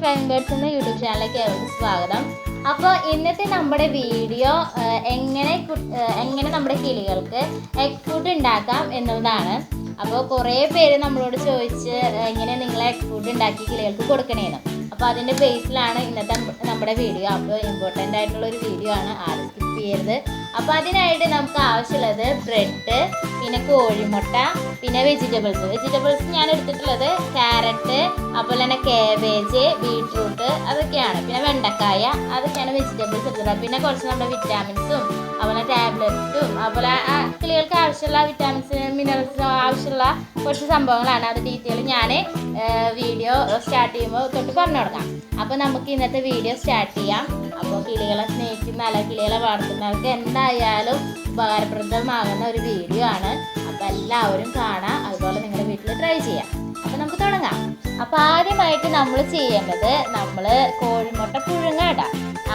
Front birds എന്ന YouTube ചാനലിലേക്ക് ഏവർക്കും സ്വാഗതം. അപ്പോൾ ഇന്നത്തെ നമ്മുടെ വീഡിയോ എങ്ങനെ എങ്ങനെ നമ്മുടെ കിളികൾക്ക് എഗ് ഫുഡ് ഉണ്ടാക്കാം എന്നുള്ളതാണ് അപ്പോൾ കുറേ പേര് നമ്മളോട് ചോദിച്ച് എങ്ങനെ നിങ്ങൾ എഗ് ഫുഡ് ഉണ്ടാക്കി കിളികൾക്ക് കൊടുക്കണേന്ന്. അപ്പോൾ അതിന്റെ ബേസിലാണ് ഇന്നത്തെ നമ്മുടെ വീഡിയോ. അപ്പോൾ ഇമ്പോർട്ടന്റ് ആയിട്ടുള്ള ഒരു വീഡിയോ ആണ്. ആരും സ്കിപ്പ് ചെയ്യരുത്. അപ്പോൾ അതിനായിട്ട് നമുക്ക് ആവശ്യമുള്ളത് ബ്രെഡ് പിന്നെ കോഴിമുട്ട പിന്നെ വെജിറ്റബിൾസ് വെജിറ്റബിൾസ് ഞാൻ എടുത്തിട്ടുള്ളത് ക്യാരറ്റ് അതുപോലെ തന്നെ കാബേജ് ബീട്രൂട്ട് അതൊക്കെയാണ്. പിന്നെ വെണ്ടക്കായ അതൊക്കെയാണ് വെജിറ്റബിൾസ് എടുത്തത് പിന്നെ കുറച്ച് നമ്മുടെ വിറ്റാമിൻസും അതുപോലെ ടാബ്ലറ്റും അതുപോലെ ആ കിളികൾക്ക് ആവശ്യമുള്ള വിറ്റാമിൻസ് മിനറൽസ് ആവശ്യമുള്ള കുറച്ച് സംഭവങ്ങളാണ്. അത് ഡീറ്റെയിൽ ഞാൻ വീഡിയോ സ്റ്റാർട്ട് ചെയ്യുമ്പോൾ തൊട്ട് പറഞ്ഞു കൊടുക്കാം. അപ്പോൾ നമുക്ക് ഇന്നത്തെ വീഡിയോ സ്റ്റാർട്ട് ചെയ്യാം. അപ്പോൾ കിളികളെ സ്നേഹിക്കുന്ന അല്ല കിളികളെ വളർത്തുന്നവർക്ക് എന്തായാലും ഉപകാരപ്രദമാകുന്ന ഒരു വീഡിയോ ആണ്. അപ്പോൾ എല്ലാവരും കാണാം. അതുപോലെ നിങ്ങളുടെ വീട്ടിൽ ട്രൈ ചെയ്യാം. നമുക്ക് തുടങ്ങാം. അപ്പോൾ ആദ്യമായിട്ട് നമ്മൾ ചെയ്യേണ്ടത് നമ്മൾ കോഴിമുട്ട പുഴുങ്ങാട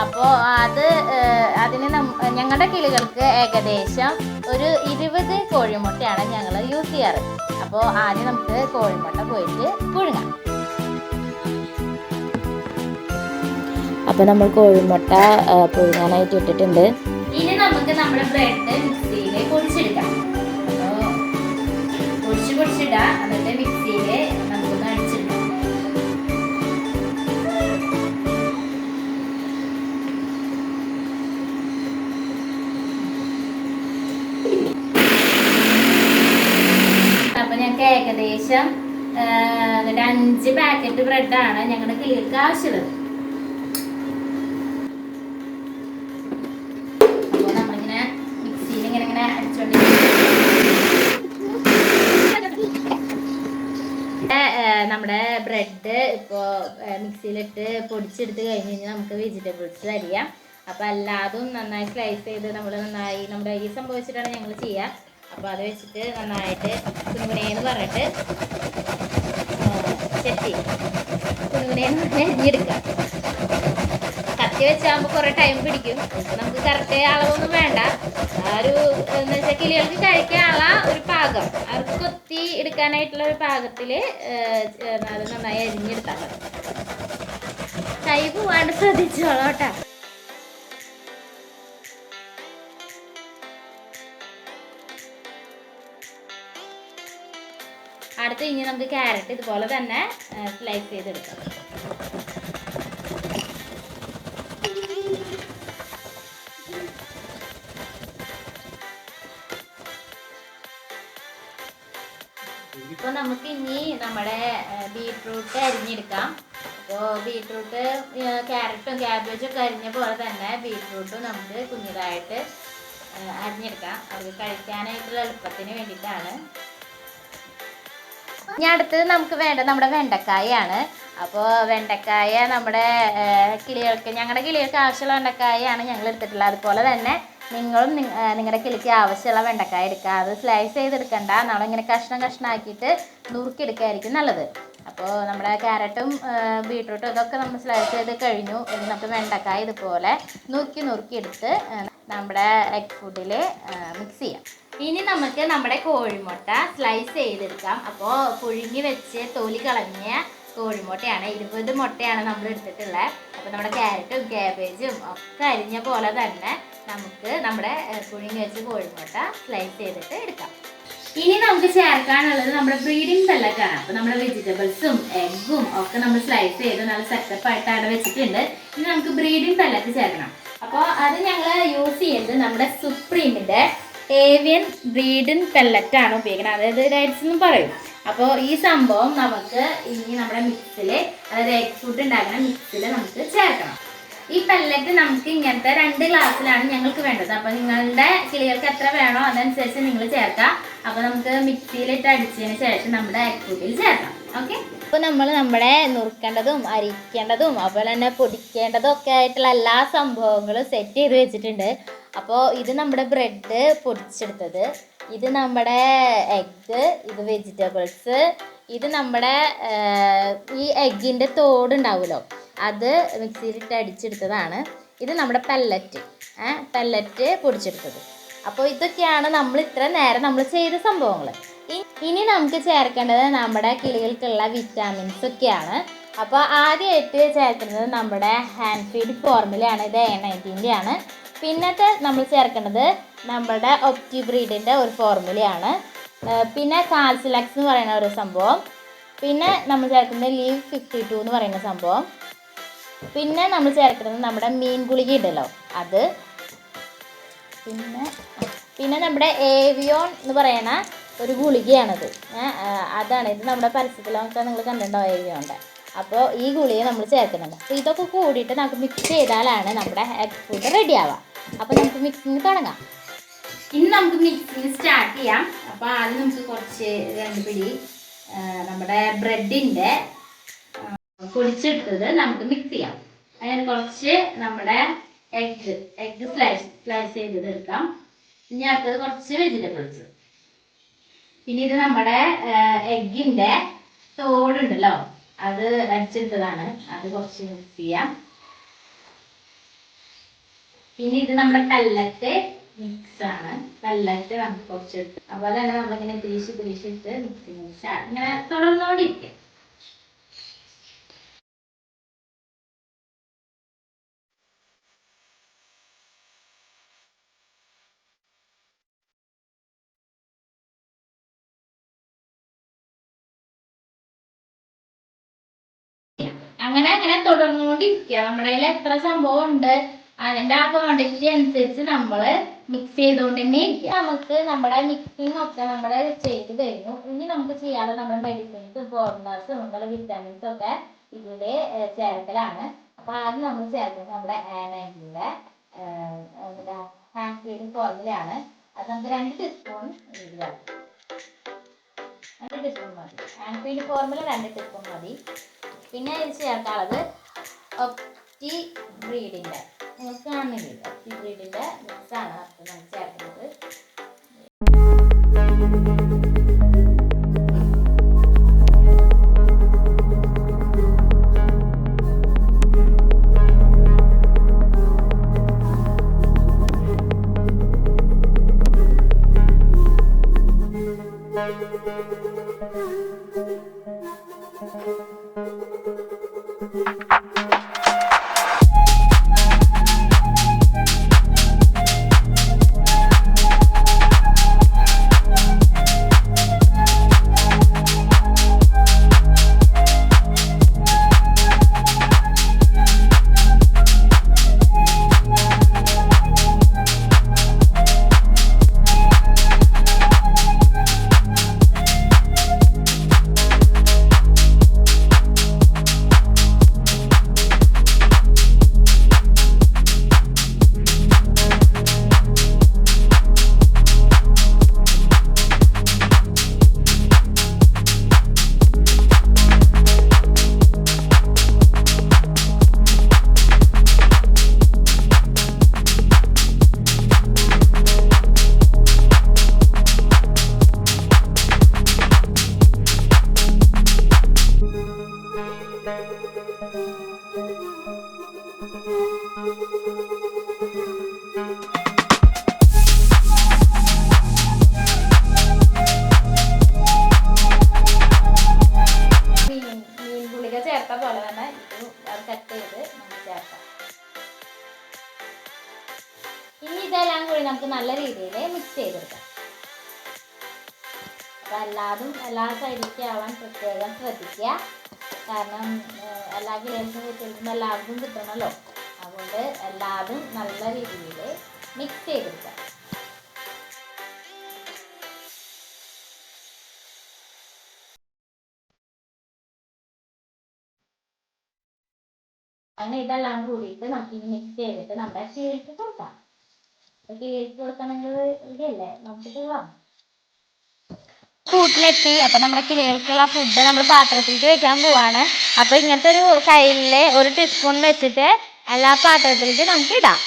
അപ്പോൾ അത് അതിന് ഞങ്ങളുടെ കിളികൾക്ക് ഏകദേശം ഒരു ഇരുപത് കോഴിമുട്ടയാണ് ഞങ്ങൾ യൂസ് ചെയ്യാറ്. അപ്പോൾ ആദ്യം നമുക്ക് കോഴിമുട്ട പോയിട്ട് പുഴുങ്ങാം. അപ്പോൾ നമ്മൾ കോഴിമുട്ട പുഴുങ്ങാനായിട്ട് ഇട്ടിട്ടുണ്ട്. ഇനി നമുക്ക് നമ്മുടെ ബ്രെഡ് മിക്സിയിൽ പൊടിച്ചെടുക്കാം പൊടിച്ച് പൊടിച്ചിടാം. ഏകദേശം ഒരു അഞ്ച് പാക്കറ്റ് ബ്രെഡാണ് ഞങ്ങളുടെ കിളികൾക്ക് ആവശ്യമുള്ളത് അപ്പോൾ നമ്മളിങ്ങനെ മിക്സിയിൽ ഇങ്ങനെ ഇങ്ങനെ അടിച്ചോണ്ടിരിക്കും നമ്മുടെ ബ്രെഡ് ഇപ്പോൾ മിക്സിയിലിട്ട് പൊടിച്ചെടുത്ത് കഴിഞ്ഞ് കഴിഞ്ഞാൽ നമുക്ക് വെജിറ്റബിൾസ് അരിയാം. അപ്പോൾ എല്ലാതും നന്നായി സ്ലൈസ് ചെയ്ത് നമ്മൾ നന്നായി നമ്മുടെ ഈ സംഭവിച്ചിട്ടാണ് ഞങ്ങൾ ചെയ്യുക അപ്പോൾ അത് വെച്ചിട്ട് നന്നായിട്ട് കുനുകുനേന്ന് പറഞ്ഞിട്ട് ചെത്തി കുനുകുനേന്ന് പറഞ്ഞ് അരിഞ്ഞെടുക്കാം കത്തി വെച്ചാകുമ്പോൾ കുറേ ടൈം പിടിക്കും. നമുക്ക് കറക്റ്റ് അളവൊന്നും വേണ്ട. ആ ഒരു എന്ന് വെച്ചാൽ കിളികൾക്ക് കഴിക്കാനുള്ള ഒരു പാകം. അവർക്ക് കൊത്തി എടുക്കാനായിട്ടുള്ള ഒരു പാകത്തിൽ നന്നായി അരിഞ്ഞെടുത്താൽ കൈ പോവാണ്ട് ശ്രദ്ധിച്ചോളാം അടുത്ത് ഇനി നമുക്ക് ക്യാരറ്റ് ഇതുപോലെ തന്നെ സ്ലൈസ് ചെയ്തെടുക്കാം. ഇപ്പൊ നമുക്ക് ഇനി നമ്മുടെ ബീട്രൂട്ട് അരിഞ്ഞെടുക്കാം. അപ്പോൾ ബീട്രൂട്ട് ക്യാരറ്റും ക്യാബേജും ഒക്കെ അരിഞ്ഞ പോലെ തന്നെ ബീട്രൂട്ടും നമുക്ക് കുഞ്ഞിതായിട്ട് അരിഞ്ഞെടുക്കാം. അത് കഴിക്കാനായിട്ടുള്ള എളുപ്പത്തിന് വേണ്ടിയിട്ടാണ്. ഇനി അടുത്തത് നമുക്ക് വേണ്ട നമ്മുടെ വെണ്ടക്കായാണ് അപ്പോൾ വെണ്ടക്കായ നമ്മുടെ കിളികൾക്ക് ഞങ്ങളുടെ കിളികൾക്ക് ആവശ്യമുള്ള വെണ്ടക്കായാണ് ഞങ്ങൾ എടുത്തിട്ടുള്ളത്. അതുപോലെ തന്നെ നിങ്ങളും നിങ്ങളുടെ കിളിക്ക് ആവശ്യമുള്ള വെണ്ടക്കായ എടുക്കുക. അത് സ്ലൈസ് ചെയ്തെടുക്കണ്ട. നമ്മളിങ്ങനെ കഷ്ണം കഷ്ണമാക്കിയിട്ട് നുറുക്കിയെടുക്കുകയായിരിക്കും നല്ലത്. അപ്പോൾ നമ്മുടെ ക്യാരറ്റും ബീട്രൂട്ടും ഇതൊക്കെ നമ്മൾ സ്ലൈസ് ചെയ്ത് കഴിഞ്ഞു. നമുക്ക് വെണ്ടക്കായ ഇതുപോലെ നുറുക്കി നുറുക്കിയെടുത്ത് നമ്മുടെ എഗ് ഫുഡിൽ മിക്സ് ചെയ്യാം. ഇനി നമുക്ക് നമ്മുടെ കോഴിമുട്ട സ്ലൈസ് ചെയ്തെടുക്കാം. അപ്പോൾ പുഴുങ്ങി വെച്ച് തൊലി കളഞ്ഞ കോഴിമുട്ടയാണ്. ഇരുപത് മുട്ടയാണ് നമ്മൾ എടുത്തിട്ടുള്ളത് അപ്പോൾ നമ്മുടെ ക്യാരറ്റും ക്യാബേജും ഒക്കെ അരിഞ്ഞ പോലെ തന്നെ നമുക്ക് നമ്മുടെ പുഴുങ്ങി വെച്ച കോഴിമുട്ട സ്ലൈസ് ചെയ്തിട്ട് എടുക്കാം. ഇനി നമുക്ക് ചേർക്കാനുള്ളത് നമ്മുടെ ബ്രീഡിംഗ് പെല്ലറ്റാണ് അപ്പോൾ നമ്മുടെ വെജിറ്റബിൾസും എഗ്ഗും ഒക്കെ നമ്മൾ സ്ലൈസ് ചെയ്ത് നല്ല സെറ്റപ്പ് ആയിട്ട് വെച്ചിട്ടുണ്ട്. ഇനി നമുക്ക് ബ്രീഡിംഗ് പെല്ലറ്റ് ചേർക്കണം. അപ്പോൾ അത് ഞങ്ങൾ യൂസ് ചെയ്യുന്നത് നമ്മുടെ സുപ്രീമിന്റെ ഏവിയൻ ബ്രീഡിൻ പെല്ലറ്റ് ആണ് ഉപയോഗിക്കുന്നത് അതായത് റൈറ്റ്സ് എന്ന് പറയും. അപ്പോൾ ഈ സംഭവം നമുക്ക് ഇനി നമ്മുടെ മിക്സിൽ അതായത് എഗ് ഫുഡ് ഉണ്ടാക്കുന്ന മിക്സിൽ നമുക്ക് ചേർക്കണം. ഈ പെല്ലറ്റ് നമുക്ക് ഇങ്ങനത്തെ രണ്ട് ഗ്ലാസ്സിലാണ് ഞങ്ങൾക്ക് വേണ്ടത്. അപ്പോൾ നിങ്ങളുടെ കിളികൾക്ക് എത്ര വേണോ അതനുസരിച്ച് നിങ്ങൾ ചേർക്കാം. അപ്പോൾ നമുക്ക് മിക്സിയിലിട്ട് അടിച്ചതിന് ശേഷം നമ്മുടെ എഗ് ഫുഡിൽ ചേർക്കാം. ഓക്കെ അപ്പോൾ നമ്മൾ നമ്മുടെ നുറുക്കേണ്ടതും അരിക്കേണ്ടതും അതുപോലെ തന്നെ പൊടിക്കേണ്ടതും ഒക്കെ ആയിട്ടുള്ള എല്ലാ സംഭവങ്ങളും സെറ്റ് ചെയ്ത് വെച്ചിട്ടുണ്ട്. അപ്പോൾ ഇത് നമ്മുടെ ബ്രെഡ് പൊടിച്ചെടുത്തത്. ഇത് നമ്മുടെ എഗ്ഗ് ഇത് വെജിറ്റബിൾസ് ഇത് നമ്മുടെ ഈ എഗ്ഗിന്റെ തോടുണ്ടാവുമല്ലോ അത് മിക്സിയിലിട്ട് അടിച്ചെടുത്തതാണ്. ഇത് നമ്മുടെ പെല്ലറ്റ് പെല്ലറ്റ് പൊടിച്ചെടുത്തത്. അപ്പോൾ ഇതൊക്കെയാണ് നമ്മൾ ഇത്ര നേരം നമ്മൾ ചെയ്ത സംഭവങ്ങൾ ഇനി നമുക്ക് ചേർക്കേണ്ടത് നമ്മുടെ കിളികൾക്കുള്ള വിറ്റാമിൻസ് ഒക്കെയാണ്. അപ്പോൾ ആദ്യമായിട്ട് ചേർക്കുന്നത് നമ്മുടെ ഹാൻഡ് ഫീഡ് ഫോർമുലയാണ് ഇത് എ നയന്റീന്റെ ആണ് പിന്നത്തെ നമ്മൾ ചേർക്കേണ്ടത് നമ്മുടെ ഒപ്റ്റി ബ്രീഡിന്റെ ഒരു ഫോർമുലയാണ്. പിന്നെ കാൽസിലക്സ് എന്ന് പറയുന്ന ഒരു സംഭവം. പിന്നെ നമ്മൾ ചേർക്കുന്നത് ലീവ് ഫിഫ്റ്റി ടു എന്ന് പറയുന്ന സംഭവം. പിന്നെ നമ്മൾ ചേർക്കുന്നത് നമ്മുടെ മീൻ ഗുളിക ഉണ്ടല്ലോ അത്. പിന്നെ പിന്നെ നമ്മുടെ ഏവിയോൺ എന്ന് പറയുന്ന ഒരു ഗുളികയാണത്. അതാണ് ഇത് നമ്മുടെ പരസ്യത്തിലൊക്കെ നിങ്ങൾ കണ്ടിട്ടുണ്ടോ ഏവിയോണിന്റെ അപ്പോൾ ഈ ഗുളിക നമ്മൾ ചേർക്കുന്നുണ്ട് അപ്പോൾ ഇതൊക്കെ കൂടിയിട്ട് നമുക്ക് മിക്സ് ചെയ്താലാണ് നമ്മുടെ എഗ് ഫുഡ് റെഡിയാവുക അപ്പോൾ നമുക്ക് മിക്സിങ് തുടങ്ങാം. ഇന്ന് നമുക്ക് മിക്സിങ് സ്റ്റാർട്ട് ചെയ്യാം. അപ്പോൾ ആദ്യം നമുക്ക് കുറച്ച് രണ്ട് പിടി നമ്മുടെ ബ്രെഡിന്റെ പൊടിച്ചെടുത്തത് നമുക്ക് മിക്സ് ചെയ്യാം. അതിന് കുറച്ച് നമ്മുടെ എഗ്ഗ് എഗ്ഗ് സ്ലൈസ് സ്ലൈസ് ചെയ്തത് എടുക്കാം. ഇനി അടുത്തത് കുറച്ച് വെജിറ്റബിൾസ് പിന്നെ ഇത് നമ്മുടെ എഗ്ഗിന്റെ തോടുണ്ടല്ലോ. അത് അടിച്ചെടുത്തതാണ് അത് കുറച്ച് മിക്സ് ചെയ്യാം. പിന്നെ ഇത് നമ്മുടെ കല്ലറ്റ് മിക്സ് ആണ്. കല്ലറ്റ് നമുക്ക് കുറച്ചെടുത്ത് അതുപോലെ തന്നെ നമ്മളിങ്ങനെ തിരിച്ച് തിരിച്ചിട്ട് മിക്സിങ് ഇങ്ങനെ തുടർന്നുകൊണ്ടിരിക്കും. അങ്ങനെ അങ്ങനെ തുടർന്നുകൊണ്ടിരിക്കുക. നമ്മുടെ കയ്യിൽ എത്ര സംഭവം ഉണ്ട്? അതിന്റെ ആ ക്വാണ്ടിറ്റി അനുസരിച്ച് നമ്മൾ മിക്സ് ചെയ്തുകൊണ്ട് തന്നെ നമുക്ക് നമ്മുടെ മിക്സിംഗ് ഒക്കെ നമ്മുടെ ചെയ്ത് കഴിഞ്ഞു. ഇനി നമുക്ക് ചെയ്യാതെ നമ്മുടെ മെഡിസിൻസ് ഫോർമുലാസ് നമ്മുടെ വിറ്റാമിൻസ് ഒക്കെ ഏർ, ചേർക്കലാണ്. അപ്പൊ ആദ്യം നമ്മൾ ചേർക്കുന്നത് നമ്മുടെ ആനൈഡിന്റെ ഹാൻഡ് ഫീഡിങ് ഫോർമുലയാണ് അത് നമുക്ക് രണ്ട് ടീസ്പൂൺ ഇതിലാണ്. രണ്ട് ടീസ്പൂൺ മതി. ഹാൻഡ് ഫീഡ് ഫോർമുല രണ്ട് ടീസ്പൂൺ മതി. പിന്നെ ഇത് ചേർക്കാനുള്ളത് ഒപ്റ്റി ബ്രീഡിന്റെ നിങ്ങൾക്ക് കാണുന്നില്ലേ ഒപ്റ്റി ബ്രീഡിന്റെ മിക്സാണ് അപ്പം നമുക്ക് നമുക്ക് നല്ല രീതിയിൽ മിക്സ് ചെയ്തെടുക്കാം. അപ്പോൾ എല്ലാതും എല്ലാ സൈഡിലേക്ക് ആവാൻ പ്രത്യേകം ശ്രദ്ധിക്കുക. കാരണം എല്ലാ ഗ്ലേസും വെച്ചിട്ടും എല്ലാവർക്കും കിട്ടണമല്ലോ അതുകൊണ്ട് എല്ലാതും നല്ല രീതിയിൽ മിക്സ് ചെയ്തെടുക്കാം. അങ്ങനെ ഇതെല്ലാം കൂടിയിട്ട് നമുക്ക് മിക്സ് ചെയ്തിട്ട് നമ്മുടെ കീഴിട്ട് കൊടുക്കാം കീഴിട്ട് കൊടുക്കണമെങ്കിൽ ഇതല്ലേ നമുക്ക് പോവാം കൂട്ടിലെത്തി. അപ്പൊ നമ്മുടെ കിളികൾക്കുള്ള ഫുഡ് നമ്മൾ പാത്രത്തിലേക്ക് വെക്കാൻ പോവാണ്. അപ്പൊ ഇങ്ങനത്തെ ഒരു കയ്യിൽ ഒരു ടീസ്പൂൺ വെച്ചിട്ട് എല്ലാ പാത്രത്തിലേക്ക് നമുക്ക് ഇടാം.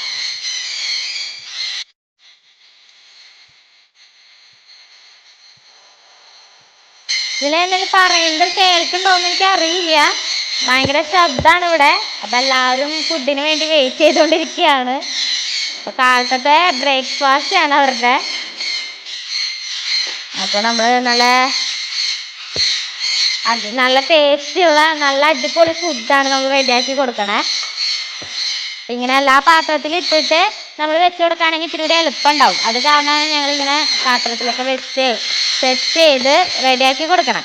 ഇതിലെന്തെങ്കിലും പറയുന്നത് കേൾക്കുന്നുണ്ടോന്ന് എനിക്ക് അറിയില്ല ഭയങ്കര ശബ്ദമാണ് ഇവിടെ അപ്പൊ എല്ലാവരും ഫുഡിന് വേണ്ടി വെയിറ്റ് ചെയ്തുകൊണ്ടിരിക്കുകയാണ് അപ്പൊ കാലത്തത്തെ ബ്രേക്ക്ഫാസ്റ്റ് ആണ് അവരുടെ. അപ്പോൾ നമ്മൾ നല്ല അത് നല്ല ടേസ്റ്റി ഉള്ള നല്ല അടിപൊളി ഫുഡാണ് നമ്മൾ റെഡിയാക്കി കൊടുക്കണേ. അപ്പം ഇങ്ങനെ എല്ലാ പാത്രത്തിലും ഇട്ടിട്ട് നമ്മൾ വെച്ച് കൊടുക്കുകയാണെങ്കിൽ ഇത്തിരി കൂടെ എളുപ്പം ഉണ്ടാവും അത് കാരണമാണ് ഞങ്ങളിങ്ങനെ പാത്രത്തിലൊക്കെ വെച്ച് സെറ്റ് ചെയ്ത് റെഡിയാക്കി കൊടുക്കണം.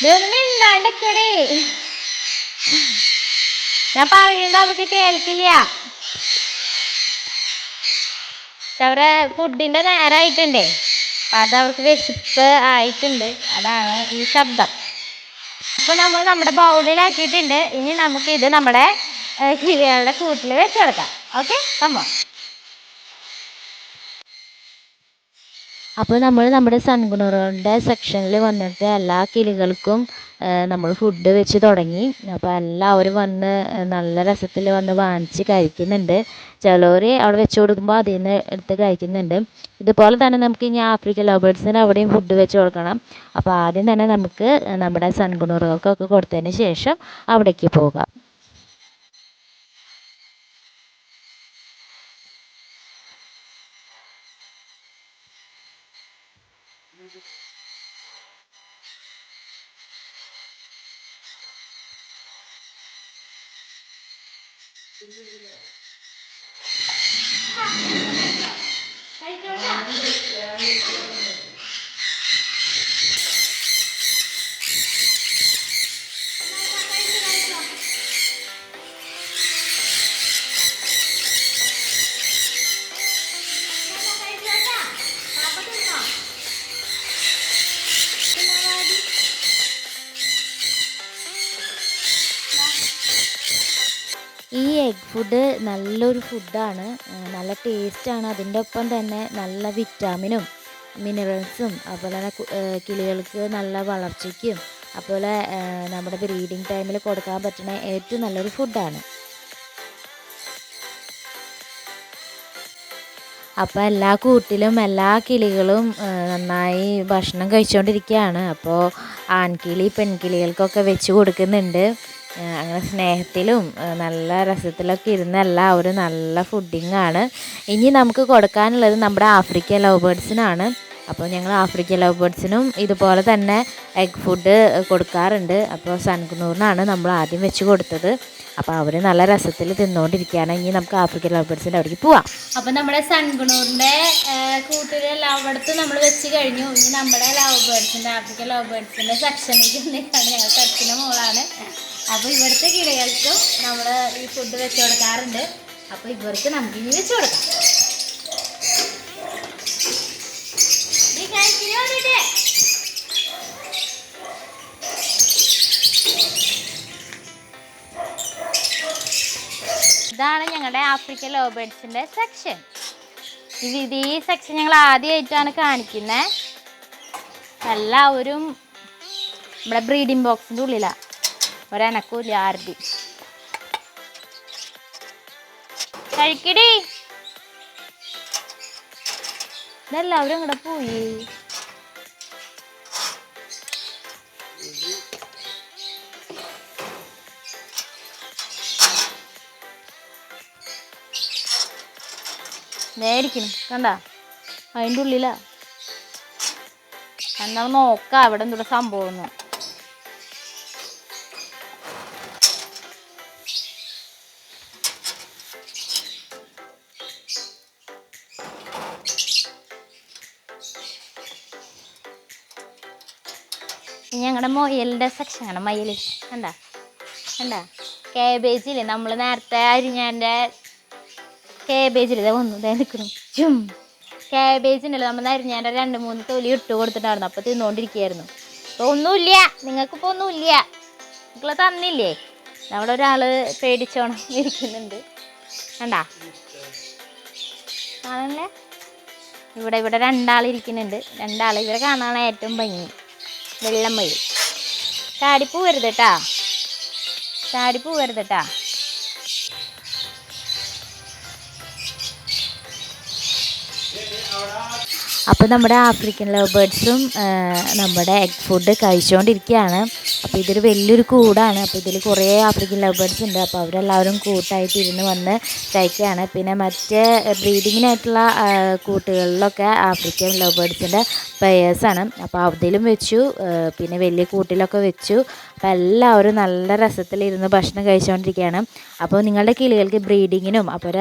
ഇതൊന്നും മിണ്ടാണ്ടൊക്കെടി. ഞാൻ പറയുന്നത് അവർക്ക് കേൾക്കില്ല. അവരെ ഫുഡിന്റെ നേരമായിട്ടുണ്ടേ അപ്പൊ അത് അവർക്ക് വിശപ്പ് ആയിട്ടുണ്ട്. അതാണ് ഈ ശബ്ദം. അപ്പൊ നമ്മൾ നമ്മുടെ ബൗളിലാക്കിയിട്ടുണ്ട് ഇനി നമുക്ക് ഇത് നമ്മുടെ കിളികളുടെ കൂട്ടിൽ വെച്ചെടുക്കാം ഓക്കെ കമ്മോ അപ്പോൾ നമ്മൾ നമ്മുടെ സൺകുണറുകളുടെ സെക്ഷനിൽ വന്നിട്ട് എല്ലാ കിളികൾക്കും നമ്മൾ ഫുഡ് വെച്ച് തുടങ്ങി. അപ്പോൾ എല്ലാവരും വന്ന് നല്ല രസത്തിൽ വന്ന് വാങ്ങിച്ച് കഴിക്കുന്നുണ്ട്. ചിലവർ അവിടെ വെച്ച് കൊടുക്കുമ്പോൾ അതിൽ നിന്ന് എടുത്ത് കഴിക്കുന്നുണ്ട്. ഇതുപോലെ തന്നെ നമുക്ക് ഇനി ആഫ്രിക്കൻ ലവ് ബേർഡ്സിന് അവിടെയും ഫുഡ് വെച്ച് കൊടുക്കണം. അപ്പോൾ ആദ്യം തന്നെ നമുക്ക് നമ്മുടെ സൺകുണറുകൾക്കൊക്കെ കൊടുത്തതിന് ശേഷം അവിടേക്ക് പോകാം. 이제 이제 이제 ഫുഡ് നല്ലൊരു ഫുഡാണ് നല്ല ടേസ്റ്റാണ് അതിന്റെ ഒപ്പം തന്നെ നല്ല വിറ്റാമിനും മിനറൽസും അതുപോലെ തന്നെ കിളികൾക്ക് നല്ല വളർച്ചയ്ക്കും അതുപോലെ നമ്മുടെ ബ്രീഡിങ് ടൈമിൽ കൊടുക്കാൻ പറ്റുന്ന ഏറ്റവും നല്ലൊരു ഫുഡാണ് അപ്പോൾ എല്ലാ കൂട്ടിലും എല്ലാ കിളികളും നന്നായി ഭക്ഷണം കഴിച്ചുകൊണ്ടിരിക്കുകയാണ് അപ്പോൾ ആൺകിളി പെൺകിളികൾക്കൊക്കെ വെച്ച് കൊടുക്കുന്നുണ്ട്. അങ്ങനെ സ്നേഹത്തിലും നല്ല രസത്തിലൊക്കെ ഇരുന്നല്ല എല്ലാവരും നല്ല ഫുഡിങ്ങാണ്. ഇനി നമുക്ക് കൊടുക്കാനുള്ളത് നമ്മുടെ ആഫ്രിക്കൻ ലവ് ബേർഡ്സിനാണ് അപ്പോൾ ഞങ്ങൾ ആഫ്രിക്കൻ ലവ് ബേർഡ്സിനും ഇതുപോലെ തന്നെ എഗ് ഫുഡ് കൊടുക്കാറുണ്ട്. അപ്പോൾ സൺകുന്നൂറിനാണ് നമ്മൾ ആദ്യം വെച്ച് കൊടുത്തത്. അപ്പോൾ അവർ നല്ല രസത്തിൽ തിന്നുകൊണ്ടിരിക്കുകയാണ് ഇനി നമുക്ക് ആഫ്രിക്കൻ ലവ് ബേർഡ്സിന്റെ അവിടേക്ക് പോവാം. അപ്പോൾ നമ്മുടെ സൺകുണൂറിന്റെ കൂട്ടിൽ അവിടുത്തെ നമ്മൾ വെച്ച് കഴിഞ്ഞു. ഇനി നമ്മുടെ ലവ് ബേർഡ്സിന്റെ ആഫ്രിക്കൻ ലവ് ബേർഡ്സിന്റെ സെക്ഷനിലേക്ക് വന്നിട്ടാണ് ഞങ്ങൾ സെക്ഷന്റെ മോളാണ് അപ്പോൾ ഇവിടുത്തെ കിളികൾക്കും നമ്മൾ ഈ ഫുഡ് വെച്ച് കൊടുക്കാറുണ്ട്. അപ്പോൾ ഇവർക്ക് നമുക്ക് ഇനി വെച്ച് കൊടുക്കാം. ഇതാണ് ഞങ്ങളുടെ ആഫ്രിക്കൻ ലോ ബേർഡ്സിന്റെ സെക്ഷൻ ഇത് ഈ സെക്ഷൻ ഞങ്ങൾ ആദ്യമായിട്ടാണ് കാണിക്കുന്നത് എല്ലാവരും നമ്മുടെ ബ്രീഡിംഗ് ബോക്സിന്റെ ഉള്ളിലാണ് ഒരനക്കൂല്ല ആർഡി കഴിക്കടി. ഇതെല്ലാവരും ഇവിടെ പോയി. നേരിക്കണം കണ്ട? അതിന്റെ ഉള്ളിലാ. എന്നാൽ നോക്കാം അവിടെ എന്തുകൂടെ സംഭവം എന്ന്. മുയലിന്റെ ആണ് മയിൽ കണ്ട? കണ്ട? ഇല്ലേ നമ്മൾ നേരത്തെ അരിഞ്ഞാന്റെ കേബേജ് ഇതേ വന്നു. ഇതേ നിൽക്കുന്നു ചും. കേബേജ് ഉണ്ടല്ലോ. നമ്മൾ അരിഞ്ഞാന്റെ രണ്ട് മൂന്ന് തൊലി ഇട്ട് കൊടുത്തിട്ടായിരുന്നു അപ്പോൾ തിന്നുകൊണ്ടിരിക്കുകയായിരുന്നു അപ്പോൾ ഒന്നുമില്ല. നിങ്ങൾക്കിപ്പോൾ ഒന്നുമില്ല. നിങ്ങൾ തന്നില്ലേ? അവിടെ ഒരാൾ പേടിച്ചോണം ഇരിക്കുന്നുണ്ട്. കണ്ടാ? കാണല്ലേ ഇവിടെ ഇവിടെ രണ്ടാൾ ഇരിക്കുന്നുണ്ട് രണ്ടാൾ ഇവരെ കാണാനാണ് ഏറ്റവും ഭംഗി. വെള്ളം മയിൽ ചാടിപ്പൂ വരുത് കേട്ടാ ചാടിപ്പൂ വരുത് കേട്ടാ അപ്പോൾ നമ്മുടെ ആഫ്രിക്കൻ ലവ് ബേർഡ്സും നമ്മുടെ എഗ് ഫുഡ് കഴിച്ചുകൊണ്ടിരിക്കുകയാണ് അപ്പോൾ ഇതൊരു വലിയൊരു കൂടാണ്. അപ്പോൾ ഇതിൽ കുറേ ആഫ്രിക്കൻ ലവ് ബേർഡ്സ് ഉണ്ട്. അപ്പോൾ അവരെല്ലാവരും കൂട്ടായിട്ട് ഇരുന്ന് വന്ന് കഴിക്കുകയാണ് പിന്നെ മറ്റേ ബ്രീഡിങ്ങിനായിട്ടുള്ള കൂട്ടുകളിലൊക്കെ ആഫ്രിക്കൻ ലവ് ബേർഡ്സിന്റെ പെയേഴ്സാണ് അപ്പോൾ അതിലും വെച്ചു പിന്നെ വലിയ കൂട്ടിലൊക്കെ വെച്ചു. അപ്പോൾ എല്ലാവരും നല്ല രസത്തിലിരുന്ന് ഭക്ഷണം കഴിച്ചുകൊണ്ടിരിക്കുകയാണ് അപ്പോൾ നിങ്ങളുടെ കിളികൾക്ക് ബ്രീഡിങ്ങിനും അപ്പോൾ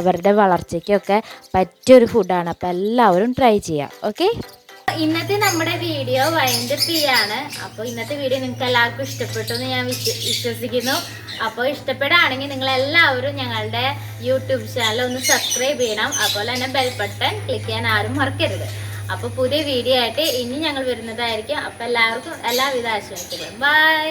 അവരുടെ വളർച്ചയ്ക്കൊക്കെ പറ്റിയൊരു ഫുഡാണ് അപ്പോൾ എല്ലാവരും ട്രൈ ചെയ്യാം. ഓക്കെ ഇന്നത്തെ നമ്മുടെ വീഡിയോ വൈൻഡപ്പ് ചെയ്യാണ് അപ്പോൾ ഇന്നത്തെ വീഡിയോ നിങ്ങൾക്ക് എല്ലാവർക്കും ഇഷ്ടപ്പെട്ടു എന്ന് ഞാൻ വിശ്വസിക്കുന്നു. അപ്പോൾ ഇഷ്ടപ്പെടുകയാണെങ്കിൽ നിങ്ങൾ എല്ലാവരും ഞങ്ങളുടെ യൂട്യൂബ് ചാനൽ ഒന്ന് സബ്സ്ക്രൈബ് ചെയ്യണം. അതുപോലെ തന്നെ ബെൽ ബട്ടൺ ക്ലിക്ക് ചെയ്യാൻ ആരും മറക്കരുത്. അപ്പോൾ പുതിയ വീഡിയോ ആയിട്ട് ഇനി ഞങ്ങൾ വരുന്നതായിരിക്കും. അപ്പോൾ എല്ലാവർക്കും എല്ലാവിധ ആശംസകളും. ബൈ